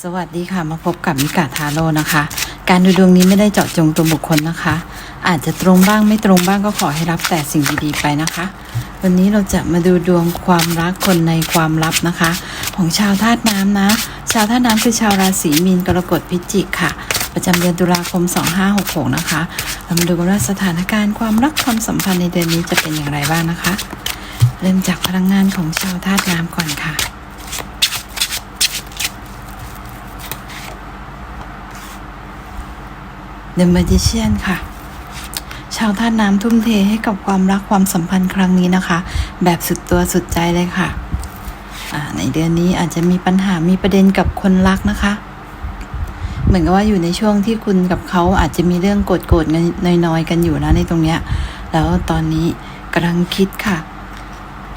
สวัสดีค่ะมาพบกับมิกาทาโร่นะคะ การดูดวงนี้ไม่ได้เจาะจงตัวบุคคลนะคะ อาจจะตรงบ้างไม่ตรงบ้างก็ขอให้รับแต่สิ่งดีๆไปนะคะ วันนี้เราจะมาดูดวงความรักคนในความลับนะคะ ของชาวธาตุน้ำนะ ชาวธาตุน้ำคือชาวราศีมีนกรกฎพิจิกค่ะ ประจำเดือนตุลาคม 2566 นะคะ เรามาดูกันว่าสถานการณ์ความรักความสัมพันธ์ในเดือนนี้จะเป็นอย่างไรบ้างนะคะ เริ่มจากพลังงานของชาวธาตุน้ำก่อนค่ะ The Magician ค่ะ ชาวท่าตุน้ำทุ่มเทให้กับความรักความสัมพันธ์ครั้งนี้นะคะ แบบสุดตัวสุดใจเลยค่ะ ในเดือนนี้อาจจะมีปัญหามีประเด็นกับคนรักนะคะ เหมือนกับว่าอยู่ในช่วงที่คุณกับเขาอาจจะมีเรื่องโกรธโกรธๆน้อยๆกันอยู่นะในตรงเนี้ย แล้วตอนนี้กำลังคิดค่ะ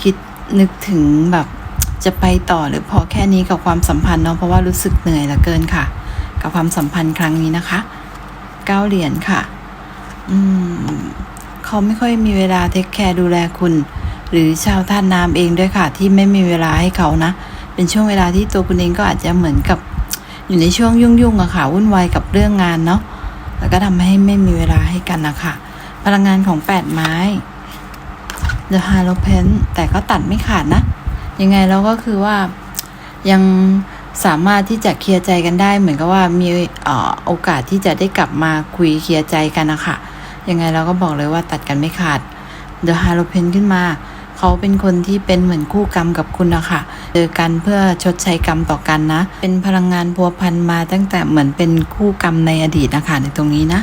คิดนึกถึงแบบจะไปต่อหรือพอแค่นี้กับความสัมพันธ์เนาะเพราะว่ารู้สึกเหนื่อยเหลือเกินค่ะ กับความสัมพันธ์ครั้งนี้นะคะ เก้าเหรียญค่ะ อืมเขาไม่ค่อยมีเวลาเทคแคร์ดูแลคุณ หรือชาวท่านน้ำเองด้วยค่ะ ที่ไม่มีเวลาให้เขานะ เป็นช่วงเวลาที่ตัวคุณเองก็อาจจะเหมือนกับ อยู่ในช่วงยุ่งๆอะค่ะวุ่นวายกับเรื่องงานเนาะแล้วก็ทำให้ไม่มีเวลาให้กันนะคะพลังงานของแปดไม้ The h a l o p e n แต่ก็ตัดไม่ขาดนะ ยังไงเราก็คือว่ายัง สามารถที่จะเคลียร์ใจกันได้ เหมือนกับว่ามีโอกาสที่จะได้กลับมาคุยเคลียร์ใจกันนะคะยังไงเราก็บอกเลยว่าตัดกันไม่ขาด The h a l o p e n ขึ้นมา เขาเป็นคนที่เป็นเหมือนคู่กรรมกับคุณนะคะเจอกันเพื่อชดใช้กรรมต่อกันนะ เป็นพลังงานพัวพันมาตั้งแต่เหมือนเป็นคู่กรรมในอดีตนะคะในตรงนี้นะ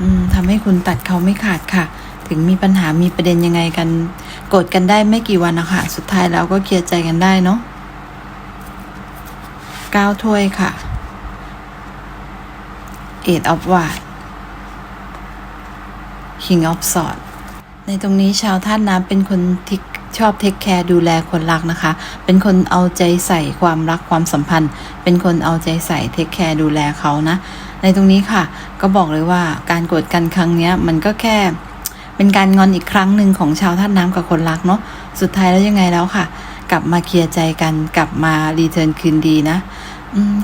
อืมทำให้คุณตัดเขาไม่ขาดค่ะ ถึงมีปัญหามีประเด็นยังไงกันโกรธกันได้ไม่กี่วันนะคะสุดท้ายแล้วก็เคลียร์ใจกันได้เนาะ เก้าถ้วยค่ะ Eight of w a d King of s w o r d ในตรงนี้ชาวท่านน้ำเป็นคนที่ชอบเทคแคร์ดูแลคนรักนะคะ เป็นคนเอาใจใส่ความรักความสัมพันธ์ เป็นคนเอาใจใส่เทคแคร์ดูแลเขานะ ในตรงนี้ค่ะ ก็บอกเลยว่าการโกรธกันครั้งนี้มันก็แค่เป็นการงอนอีกครั้งหนึ่งของชาวท่านน้ำกับคนรักเนาะ สุดท้ายแล้วยังไงแล้วค่ะ กลับมาเคลียร์ใจกัน กลับมารีเทิร์นคืนดีนะ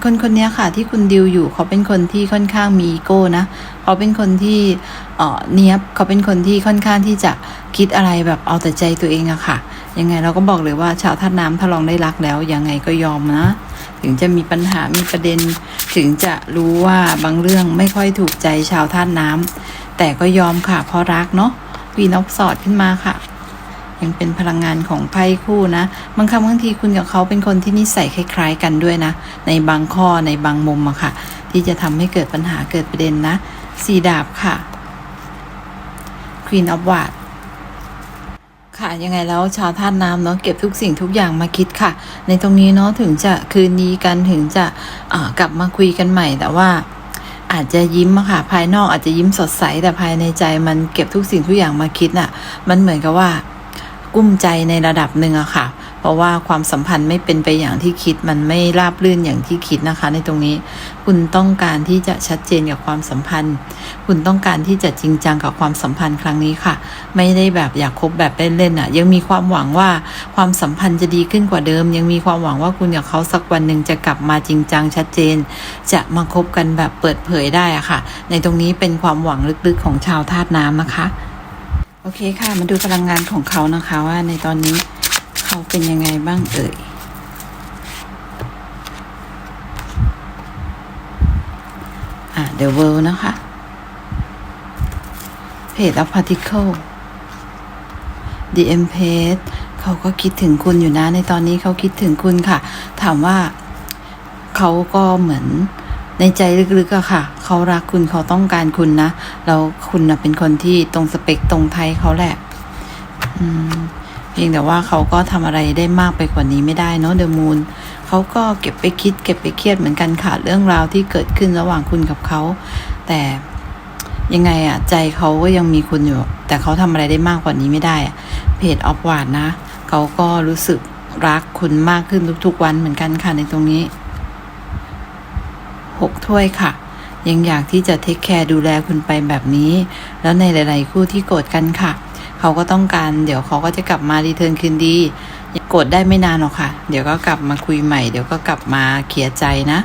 คนคนนี้ค่ะ ที่คุณดิวอยู่เขาเป็นคนที่ค่อนข้างมีอีโก้นะเขาเป็นคนที่เออเนียบเขาเป็นคนที่ค่อนข้างที่จะคิดอะไรแบบเอาแต่ใจตัวเองอะค่ะ ยังไงเราก็บอกเลยว่าชาวท่าน้ำถ้าลองได้รักแล้วยังไงก็ยอมนะ ถึงจะมีปัญหามีประเด็น ถึงจะรู้ว่าบางเรื่องไม่ค่อยถูกใจชาวท่าน้ำแต่ก็ยอมค่ะเพราะรักเนาะวีนอฟสอดขึ้นมาค่ะ ยังเป็นพลังงานของไพ่คู่นะ บางคำบางทีคุณกับเขาเป็นคนที่นิสัยคล้าย ๆ กันด้วยนะ ในบางข้อในบางมุมอะค่ะ ที่จะทำให้เกิดปัญหาเกิดประเด็นนะสีดาบค่ะ Queen of w a d ค่ะยังไงแล้วชาวท่าน้ำเนาะเก็บทุกสิ่งทุกอย่างมาคิดค่ะ ในตรงนี้เนาะถึงจะคืนดีกันถึงจะกลับมาคุยกันใหม่ แต่ว่าอาจจะยิ้มอะค่ะภายนอกอาจจะยิ้มสดใสแต่ภายในใจมันเก็บทุกสิ่งทุกอย่างมาคิดน่ะ มันเหมือนกับว่า กุ้มใจในระดับหนึ่งอะค่ะ เพราะว่าความสัมพันธ์ไม่เป็นไปอย่างที่คิดมันไม่ราบรื่นอย่างที่คิดนะคะ ในตรงนี้ คุณต้องการที่จะชัดเจนกับความสัมพันธ์ คุณต้องการที่จะจริงจังกับความสัมพันธ์ครั้งนี้ค่ะ ไม่ได้แบบอยากคบแบบเล่นๆอะยังมีความหวังว่าความสัมพันธ์จะดีขึ้นกว่าเดิม ยังมีความหวังว่าคุณกับเขาสักวันหนึ่งจะกลับมาจริงจังชัดเจน จะมาคบกันแบบเปิดเผยได้อะค่ะ ในตรงนี้เป็นความหวังลึกๆของชาวธาตุน้ำนะคะ โอเคค่ะ มาดูพลังงานของเขานะคะว่าในตอนนี้เขาเป็นยังไงบ้างเอ่ย อะ The World นะคะ Page of Particle The Empress เขาก็คิดถึงคุณอยู่นะ ในตอนนี้เขาคิดถึงคุณค่ะ ถามว่าเขาก็เหมือนในใจลึกๆอะค่ะ เขารักคุณเขาต้องการคุณนะ แล้วคุณนะเป็นคนที่ตรงสเปคตรงไทยเขาแหละ อืมเพียงแต่ว่าเขาก็ทำอะไรได้มากไปกว่านี้ไม่ได้เนาะเดอะมูนเขาก็เก็บไปคิด เก็บไปเครียดเหมือนกันค่ะเรื่องราวที่เกิดขึ้นระหว่างคุณกับเขา แต่ยังไงอะใจเขาก็ยังมีคุณอยู่ แต่เขาทำอะไรได้มากกว่านี้ไม่ได้อะเพจออฟวาดนะเขาก็รู้สึกรักคุณมากขึ้นทุกๆวันเหมือนกันค่ะในตรงนี้หกถ้วยค่ะ ยังอยากที่จะเทคแคร์ดูแลคุณไปแบบนี้ แล้วในหลาย ๆ คู่ที่โกรธกันค่ะ เขาก็ต้องการ เดี๋ยวเขาก็จะกลับมารีเทิร์นคืนดีโกรธได้ไม่นานหรอกค่ะ เดี๋ยวก็กลับมาคุยใหม่ เดี๋ยวก็กลับมาเคลียใจนะ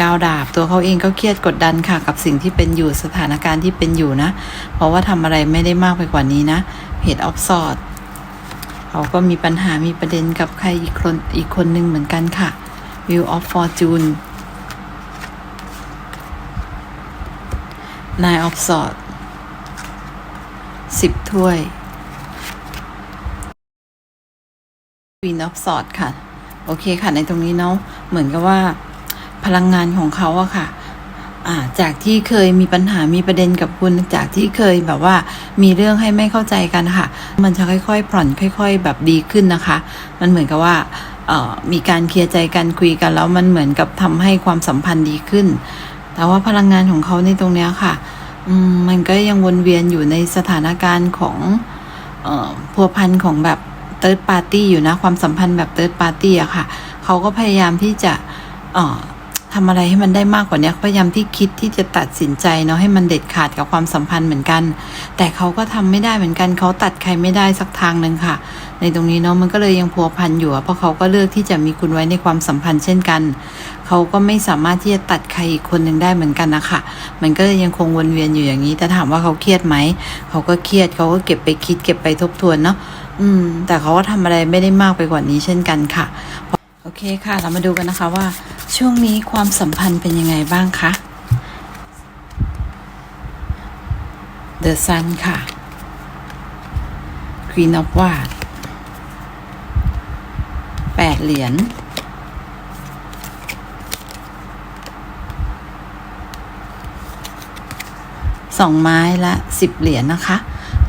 ก้าวดาบตัวเขาเองก็เครียดกดดันค่ะ กับสิ่งที่เป็นอยู่สถานการณ์ที่เป็นอยู่นะ เพราะว่าทำอะไรไม่ได้มากไปกว่านี้นะเพจออฟซอดเขาก็มีปัญหามีประเด็นกับใครอีกคนอีกคนหนึ่งเหมือนกันค่ะวิวออฟฟอร์จูน View of Fortune Nine of Swords สิบถ้วย Queen of Swords ค่ะ โอเคค่ะ ในตรงนี้เนาะเหมือนกับว่าพลังงานของเขาอะค่ะาจากที่เคยมีปัญหา มีประเด็นกับคุณ จากที่เคยแบบว่ามีเรื่องให้ไม่เข้าใจกันค่ะ มันจะค่อยๆ ผ่อนค่อย ๆ แบบดีขึ้นนะคะ มันเหมือนกับว่ามีการเคลียร์ใจกันคุยกันแล้วมันเหมือนกับทำให้ความสัมพันธ์ดีขึ้น แต่ว่าพลังงานของเขาในตรงเนี้ยค่ะมมันก็ยังวนเวียนอยู่ในสถานการณ์ของออพัวพันของแบบเติร์ดปาร์ตี้อยู่นะ ความสัมพันธ์แบบเติร์ดปาร์ตี้อะค่ะ เขาก็พยายามที่จะ ทำอะไรให้มันได้มากกว่านี้พยายามที่คิดที่จะตัดสินใจเนาะให้มันเด็ดขาดกับความสัมพันธ์เหมือนกัน แต่เขาก็ทำไม่ได้เหมือนกันเขาตัดใครไม่ได้สักทางหนึ่งค่ะ ในตรงนี้เนาะมันก็เลยยังพัวพันอยู่เพราะเขาก็เลือกที่จะมีคุณไว้ในความสัมพันธ์เช่นกัน เขาก็ไม่สามารถที่จะตัดใครอีกคนหนึ่งได้เหมือนกันนะคะมันก็เลยยังคงวนเวียนอยู่อย่างนี้แต่ถามว่าเขาเครียดไหมเขาก็เครียดเขาก็เก็บไปคิดเก็บไปทบทวนเนาะอืม แต่เขาก็ทำอะไรไม่ได้มากไปกว่านี้เช่นกันค่ะ โอเคค่ะ เรามาดูกันนะคะว่าช่วงนี้ความสัมพันธ์เป็นยังไงบ้างคะ The Sun ค่ะ Queen of Wands แปดเหรียญ สองไม้ละสิบเหรียญนะคะ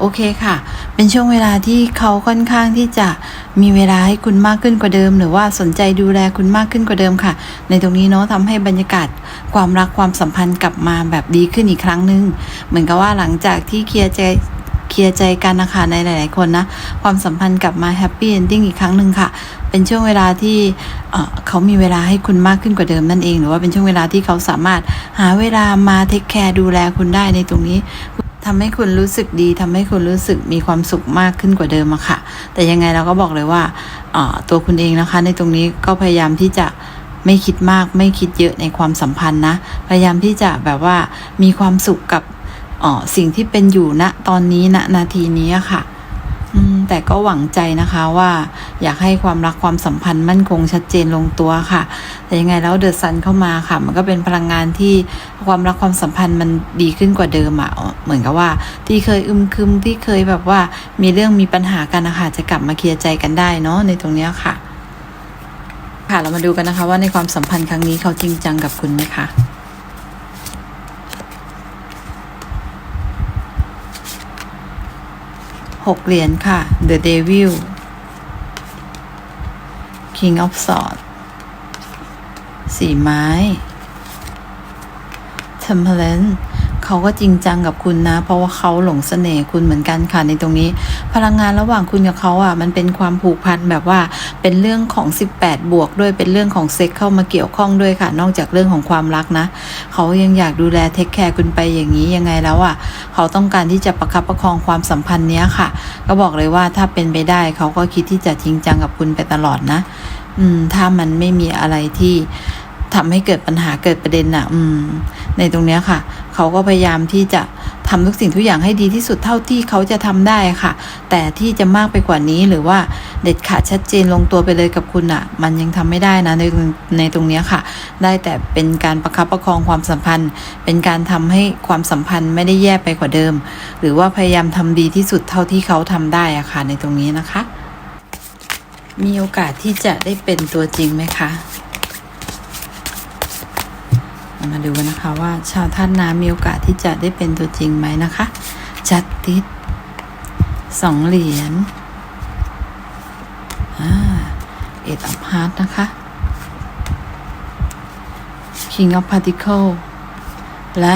โอเคค่ะ เป็นช่วงเวลาที่เขาค่อนข้างที่จะมีเวลาให้คุณมากขึ้นกว่าเดิม หรือว่าสนใจดูแลคุณมากขึ้นกว่าเดิมค่ะ ในตรงนี้เนาะทำให้บรรยากาศความรักความสัมพันธ์กลับมาแบบดีขึ้นอีกครั้งหนึ่งเหมือนกับว่าหลังจากที่เคลียร์ใจเคลียร์ใจกันนะคะในหลาย ๆ คนนะ ความสัมพันธ์กลับมาแฮปปี้เอนดิ้งอีกครั้งหนึ่งค่ะ เป็นช่วงเวลาที่เอ่อเขามีเวลาให้คุณมากขึ้นกว่าเดิมนั่นเอง หรือว่าเป็นช่วงเวลาที่เขาสามารถหาเวลามาเทคแคร์ดูแลคุณได้ในตรงนี้ ทำให้คุณรู้สึกดีทำให้คุณรู้สึกมีความสุขมากขึ้นกว่าเดิมอะค่ะ แต่ยังไงเราก็บอกเลยว่าตัวคุณเองนะคะ ในตรงนี้ก็พยายามที่จะไม่คิดมากไม่คิดเยอะในความสัมพันธ์นะ พยายามที่จะแบบว่ามีความสุขกับสิ่งที่เป็นอยู่ณตอนนี้ณนาทีนี้ค่ะ แต่ก็หวังใจนะคะว่าอยากให้ความรักความสัมพันธ์มั่นคงชัดเจนลงตัวค่ะ แต่ยังไงแล้วเดอะซันเข้ามาค่ะ มันก็เป็นพลังงานที่ความรักความสัมพันธ์มันดีขึ้นกว่าเดิมอะเหมือนกับว่า ที่เคยอึมครึมที่เคยแบบว่ามีเรื่องมีปัญหากันนะคะจะกลับมาเคลียร์ใจกันได้เนาะในตรงเนี้ยค่ะ ค่ะเรามาดูกันนะคะว่าในความสัมพันธ์ครั้งนี้เขาจริงจังกับคุณไหมคะ หกเหรียญค่ะ The Devil King of Swords สี่ไม้ Temperance เขาก็จริงจังกับคุณนะ เพราะว่าเขาหลงเสน่ห์คุณเหมือนกันค่ะในตรงนี้ พลังงานระหว่างคุณกับเขาอะมันเป็นความผูกพันแบบว่าเป็นเรื่องของ 18 บวกด้วยเป็นเรื่องของเซ็กเข้ามาเกี่ยวข้องด้วยค่ะ นอกจากเรื่องของความรักนะ เขายังอยากดูแลเทคแคร์คุณไปอย่างนี้ยังไงแล้วอะเขาต้องการที่จะประคับประคองความสัมพันธ์เนี้ยค่ะ ก็บอกเลยว่าถ้าเป็นไปได้เขาก็คิดที่จะจริงจังกับคุณไปตลอดนะ อืม ถ้ามันไม่มีอะไรที่ทำให้เกิดปัญหาเกิดประเด็นอะอืม ในตรงเนี้ยค่ะ เขาก็พยายามที่จะทำทุกสิ่งทุกอย่างให้ดีที่สุดเท่าที่เขาจะทำได้ค่ะ แต่ที่จะมากไปกว่านี้หรือว่าเด็ดขาดชัดเจนลงตัวไปเลยกับคุณอะมันยังทำไม่ได้นะในในตรงเนี้ยค่ะ ได้แต่เป็นการประคับประคองความสัมพันธ์ เป็นการทำให้ความสัมพันธ์ไม่ได้แย่ไปกว่าเดิม หรือว่าพยายามทำดีที่สุดเท่าที่เขาทำได้อะค่ะ ในตรงนี้นะคะ มีโอกาสที่จะได้เป็นตัวจริงไหมคะ มาดูกันนะคะว่าชาวท่านน้ำมีโอกาสที่จะได้เป็นตัวจริงไหมนะคะ จัดติดสองเหรียญอาเอ็ดอัพฮาร์ดนะคะ King of Particle และ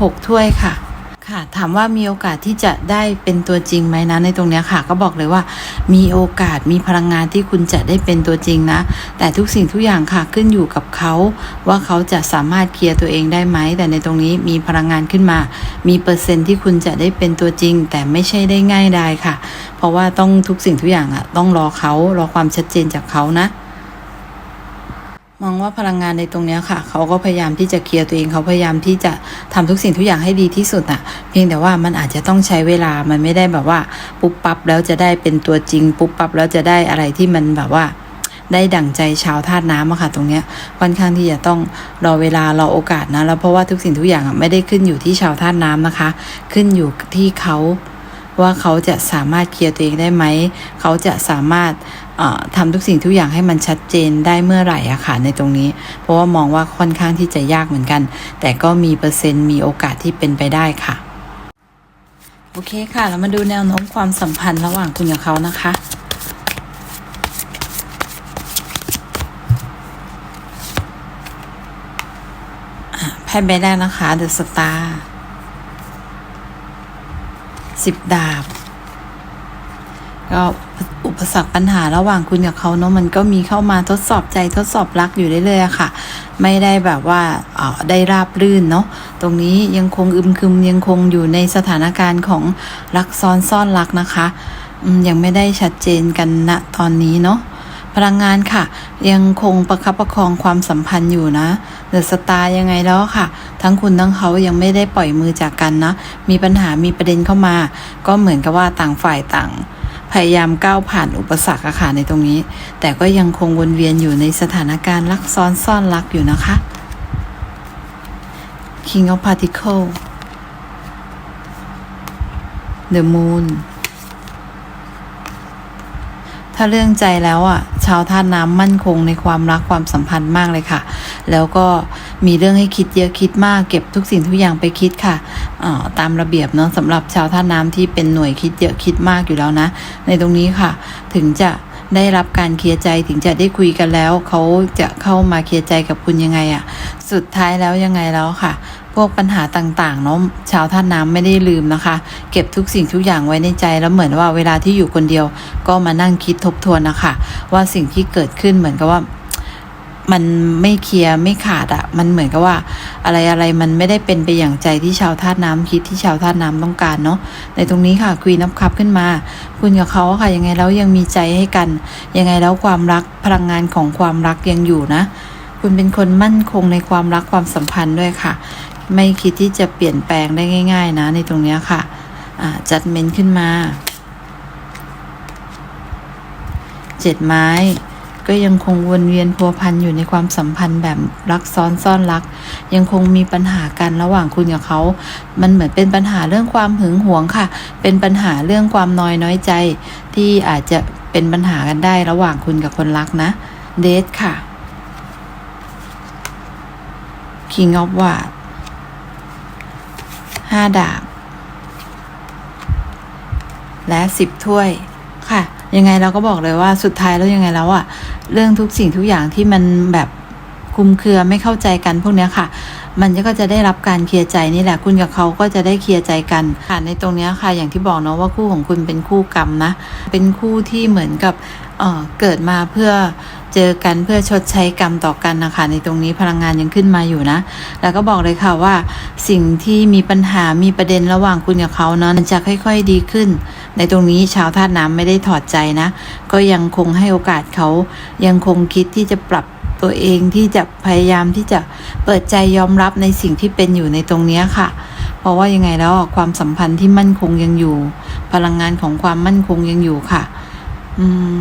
หกถ้วยค่ะ ค่ะถามว่ามีโอกาสที่จะได้เป็นตัวจริงไหมนะในตรงนี้ค่ะ ก็บอกเลยว่า มีโอกาสมีพลังงานที่คุณจะได้เป็นตัวจริงนะ แต่ทุกสิ่งทุกอย่างค่ะขึ้นอยู่กับเขาว่าเขาจะสามารถเคลียร์ตัวเองได้ไหมแต่ในตรงนี้มีพลังงานขึ้นมา มีเปอร์เซ็นต์ที่คุณจะได้เป็นตัวจริง แต่ไม่ใช่ได้ง่ายได้ค่ะ เพราะว่าต้องทุกสิ่งทุกอย่างอะต้องรอเขารอความชัดเจนจากเขานะ มองว่าพลังงานในตรงนี้ค่ะ เขาก็พยายามที่จะเคลียร์ตัวเองเขาพยายามที่จะทำทุกสิ่งทุกอย่างให้ดีที่สุดอะเพียงแต่ว่ามันอาจจะต้องใช้เวลามันไม่ได้แบบว่า ปุ๊บปั๊บแล้วจะได้เป็นตัวจริง ปุ๊บปั๊บแล้วจะได้อะไรที่มันแบบว่า ได้ดั่งใจชาวธาตุน้ำอะค่ะ ตรงเนี้ยค่อนข้างที่จะต้องรอเวลารอโอกาสนะแล้วเพราะว่าทุกสิ่งทุกอย่างอะไม่ได้ขึ้นอยู่ที่ชาวธาตุน้ำนะคะ ขึ้นอยู่ที่เขาว่าเขาจะสามารถเคลียร์ตัวเองได้ไหม เขาจะสามารถ ทำทุกสิ่งทุกอย่างให้มันชัดเจนได้เมื่อไหร่อะค่ะในตรงนี้ เพราะว่ามองว่าค่อนข้างที่จะยากเหมือนกัน แต่ก็มีเปอร์เซ็นต์มีโอกาสที่เป็นไปได้ค่ะ โอเคค่ะแล้วมาดูแนวโน้มความสัมพันธ์ระหว่างคุณกับเขานะคะไพ่ใบแรกนะคะ The Star สิบดาบ ก็อุปสรรคปัญหาระหว่างคุณกับเขาเนาะมันก็มีเข้ามาทดสอบใจทดสอบรักอยู่เรื่อยๆค่ะ ไม่ได้แบบว่าออได้ราบรื่นเนาะตรงนี้ยังคงอึมครึมยังคงอยู่ในสถานการณ์ของรักซ้อนซ่อนรักนะคะยังไม่ได้ชัดเจนกันณตอนนี้เนาะพลังงานค่ะ ยังคงประคับประคองความสัมพันธ์อยู่นะเดอะสตาร์ยังไงแล้วค่ะ ทั้งคุณทั้งเขายังไม่ได้ปล่อยมือจากกันนะ มีปัญหามีประเด็นเข้ามา ก็เหมือนกับว่าต่างฝ่ายต่าง พยายามก้าวผ่านอุปสรรคอาค่ะในตรงนี้ แต่ก็ยังคงวนเวียนอยู่ในสถานการณ์ลักซ้อนซ่อนลักอยู่นะคะ King of Particle The Moon ถ้าเรื่องใจแล้วอะ ชาวธาตุน้ำมั่นคงในความรักความสัมพันธ์มากเลยค่ะ แล้วก็มีเรื่องให้คิดเยอะคิดมากเก็บทุกสิ่งทุกอย่างไปคิดค่ะอ่าตามระเบียบเนาะสำหรับชาวธาตุน้ำที่เป็นหน่วยคิดเยอะคิดมากอยู่แล้วนะ ในตรงนี้ค่ะ ถึงจะได้รับการเคลียร์ใจถึงจะได้คุยกันแล้ว เขาจะเข้ามาเคลียร์ใจกับคุณยังไงอะ่ะ สุดท้ายแล้วยังไงแล้วค่ะ วกปัญหาต่างๆเนาะชาวท่าน้ำไม่ได้ลืมนะคะ เก็บทุกสิ่งทุกอย่างไว้ในใจ แล้วเหมือนว่าเวลาที่อยู่คนเดียว ก็มานั่งคิดทบทวนนะคะ ว่าสิ่งที่เกิดขึ้นเหมือนกับว่ามันไม่เคลียร์ไม่ขาดอะมันเหมือนกับว่า อะไรอะไรมันไม่ได้เป็นไปอย่างใจที่ชาวธาตุน้ำคิดที่ชาวธาตุน้ำต้องการเนาะในตรงนี้ค่ะคุยนับคับขึ้นมา คุณกับเขาค่ะยังไงแล้วยังมีใจให้กัน ยังไงแล้วความรักพลังงานของความรักยังอยู่นะ คุณเป็นคนมั่นคงในความรักความสัมพันธ์ด้วยค่ะ ไม่คิดที่จะเปลี่ยนแปลงได้ง่าย ๆ นะ ในตรงนี้ค่ะจัดเมนขึ้นมาเจ็ดไม้ ก็ยังคงวนเวียนพัวพันอยู่ในความสัมพันธ์แบบรักซ้อนซ่อนรัก ยังคงมีปัญหากันระหว่างคุณกับเขา มันเหมือนเป็นปัญหาเรื่องความหึงหวงค่ะ เป็นปัญหาเรื่องความน้อยน้อยใจ ที่อาจจะเป็นปัญหากันได้ระหว่างคุณกับคนรักนะ เดทค่ะ King of w a r d ห้าดาบ และสิบถ้วยค่ะ ยังไงเราก็บอกเลยว่าสุดท้ายแล้วยังไงแล้วอะเรื่องทุกสิ่งทุกอย่างที่มันแบบคุมเครือไม่เข้าใจกันพวกเนี้ยค่ะ มันก็จะได้รับการเคลียร์ใจนี่แหละคุณกับเขาก็จะได้เคลียร์ใจกันค่ะในตรงนี้ค่ะอย่างที่บอกเนาะว่าคู่ของคุณเป็นคู่กรรมนะ เป็นคู่ที่เหมือนกับเอ่อเกิดมาเพื่อเจอกันเพื่อชดใช้กรรมต่อกันนะคะในตรงนี้พลังงานยังขึ้นมาอยู่นะ แล้วก็บอกเลยค่ะว่า สิ่งที่มีปัญหามีประเด็นระหว่างคุณกับเขาเนาะมันจะค่อยๆดีขึ้น ในตรงนี้ชาวธาตุน้ำไม่ได้ถอดใจนะ ก็ยังคงให้โอกาสเขายังคงคิดที่จะปรับ ตัวเองที่จะพยายามที่จะเปิดใจยอมรับในสิ่งที่เป็นอยู่ในตรงนี้ค่ะ เพราะว่ายังไงแล้วความสัมพันธ์ที่มั่นคงยังอยู่ พลังงานของความมั่นคงยังอยู่ค่ะ อืม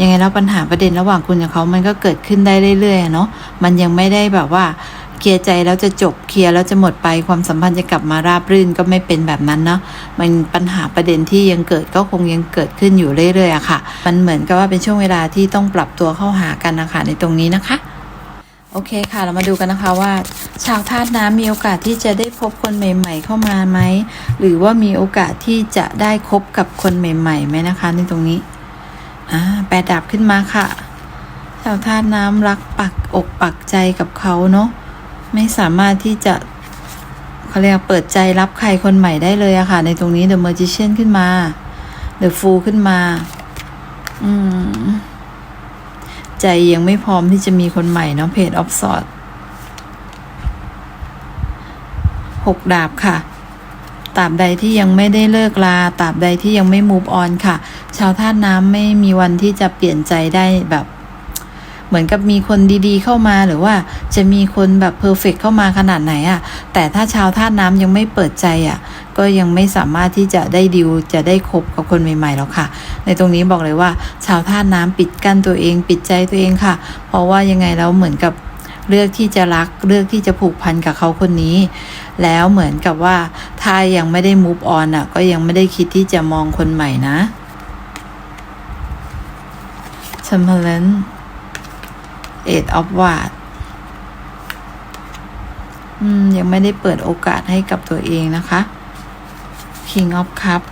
ยังไงแล้วปัญหาประเด็นระหว่างคุณกับเขามันก็เกิดขึ้นได้เรื่อยๆเนาะมันยังไม่ได้แบบว่า เคลียร์ใจแล้วจะจบเคลียร์แล้วจะหมดไปความสัมพันธ์จะกลับมาราบรื่นก็ไม่เป็นแบบนั้นเนาะมันปัญหาประเด็นที่ยังเกิดก็คงยังเกิดขึ้นอยู่เรื่อยๆอะค่ะ มันเหมือนกับว่าเป็นช่วงเวลาที่ต้องปรับตัวเข้าหากันนะคะในตรงนี้นะคะโอเคค่ะเรามาดูกันนะคะว่า ชาวธาตุน้ำมีโอกาสที่จะได้พบคนใหม่ ๆ เข้ามาไหมหรือว่ามีโอกาสที่จะได้คบกับคนใหม่ๆไหมนะคะ ในตรงนี้อ่าแปดดาบขึ้นมาค่ะ ชาวธาตุน้ำรักปักอกปักใจกับเขาเนาะ ไม่สามารถที่จะเขาเรียกเปิดใจรับใครคนใหม่ได้เลยอะค่ะ ในตรงนี้ The Magician ขึ้นมา The Fool ขึ้นมา อืม ใจยังไม่พร้อมที่จะมีคนใหม่เนาะเพจออฟสอดหกดาบค่ะตราบใดที่ยังไม่ได้เลิกลาตราบใดที่ยังไม่ move on ค่ะ ชาวธาตุน้ำไม่มีวันที่จะเปลี่ยนใจได้แบบ เหมือนกับมีคนดีๆ เข้ามาหรือว่าจะมีคนแบบเพอร์เฟกเข้ามาขนาดไหนอะ่ะ แต่ถ้าชาวธาตุน้ำยังไม่เปิดใจอะ่ะ ก็ยังไม่สามารถที่จะได้ดิวจะได้คบกับคนใหม่ๆหรอกค่ะ ในตรงนี้บอกเลยว่า ชาวธาตุน้ำปิดกั้นตัวเอง ปิดใจตัวเองค่ะ เพราะว่ายังไงแล้วเหมือนกับเลือกที่จะรักเลือกที่จะผูกพันกับเขาคนนี้ แล้วเหมือนกับว่าถ้ายังไม่ได้ move on อะ ก็ยังไม่ได้คิดที่จะมองคนใหม่นะ t e m p e r a n c e Eight of w a d อืมยังไม่ได้เปิดโอกาสให้กับตัวเองนะคะ King of Cup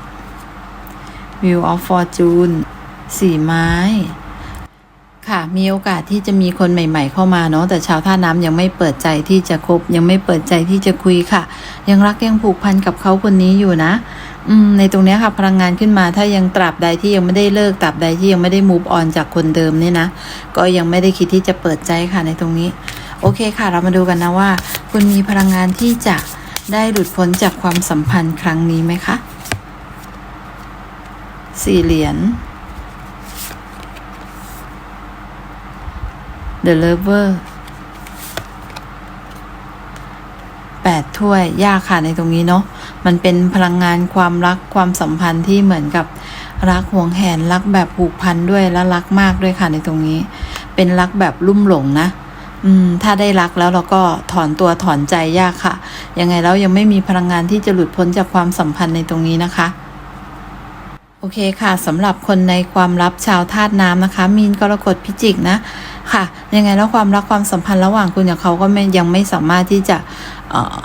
Wheel of Fortune สี่ไม้ ค่ะมีโอกาสที่จะมีคนใหม่ ๆ เข้ามาเนาะแต่ชาวท่าน้ำยังไม่เปิดใจที่จะคบ ยังไม่เปิดใจที่จะคุยค่ะ ยังรักยังผูกพันกับเขาคนนี้อยู่นะอืมในตรงนี้ค่ะพลังงานขึ้นมาถ้ายังตราบใดที่ยังไม่ได้เลิกตราบใดที่ยังไม่ได้ move on จากคนเดิมเนี่ยนะ ก็ยังไม่ได้คิดที่จะเปิดใจค่ะในตรงนี้ โอเคค่ะ เรามาดูกันนะว่า คุณมีพลังงานที่จะได้หลุดพ้นจากความสัมพันธ์ครั้งนี้ไหมคะสี่เหรียญ The Lover แปดถ้วยยากค่ะในตรงนี้เนาะมันเป็นพลังงานความรักความสัมพันธ์ที่เหมือนกับรักห่วงแหนรักแบบผูกพันด้วยและรักมากด้วยค่ะในตรงนี้ เป็นรักแบบลุ่มหลงนะ อืม ถ้าได้รักแล้วเราก็ถอนตัวถอนใจยากค่ะ ยังไงแล้วยังไม่มีพลังงานที่จะหลุดพ้นจากความสัมพันธ์ในตรงนี้นะคะ โอเคค่ะสำหรับคนในความลับชาวธาตุน้ำนะคะ มีนกรกฎพิจิกนะค่ะ ยังไงแล้วความรักความสัมพันธ์ระหว่างคุณกับเขาก็ไม่ยังไม่สามารถที่จะเอ่อ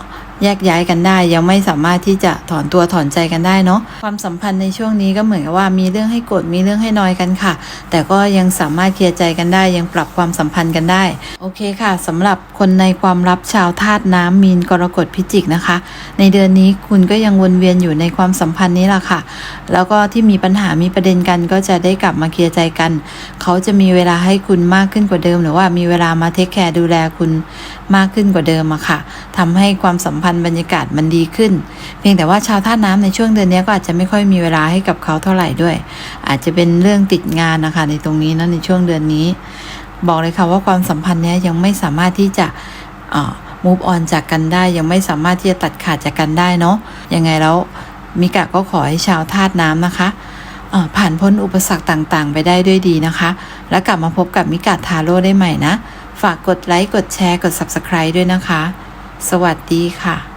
แยกย้ายกันได้ ยังไม่สามารถที่จะถอนตัวถอนใจกันได้เนาะความสัมพันธ์ในช่วงนี้ก็เหมือนกับว่ามีเรื่องให้โกรธมีเรื่องให้นอยกันค่ะ แต่ก็ยังสามารถเคลียร์ใจกันได้ ยังปรับความสัมพันธ์กันได้ โอเคค่ะสำหรับคนในความลับชาวธาตุน้ำมีนกรกฎพิจิกนะคะ ในเดือนนี้คุณก็ยังวนเวียนอยู่ในความสัมพันธ์นี้แหละค่ะ แล้วก็ที่มีปัญหามีประเด็นกันก็จะได้กลับมาเคลียร์ใจกัน เขาจะมีเวลาให้คุณมากขึ้นกว่าเดิม หรือว่ามีเวลามาเทคแคร์ดูแลคุณมากขึ้นกว่าเดิมอะค่ะทำให้ความสัมพันธ์บรรยากาศมันดีขึ้น เพียงแต่ว่าชาวท่าน้ำในช่วงเดือนนี้ก็อาจจะไม่ค่อยมีเวลาให้กับเขาเท่าไหร่ด้วย อาจจะเป็นเรื่องติดงานนะคะในตรงนี้นะในช่วงเดือนนี้ บอกเลยค่ะว่าความสัมพันธ์เนี้ยยังไม่สามารถที่จะเอ่อ move on จากกันได้ ยังไม่สามารถที่จะตัดขาดจากกันได้เนาะยังไงแล้วมิกะก็ขอให้ชาวธาตุน้ำนะคะอ่อผ่านพ้นอุปสรรคต่างๆ ไปได้ด้วยดีนะคะ แล้วกลับมาพบกับมิกะทาโร่ได้ใหม่นะ ฝากกดไลค์ กดแชร์ กด subscribe ด้วยนะคะ สวัสดีค่ะ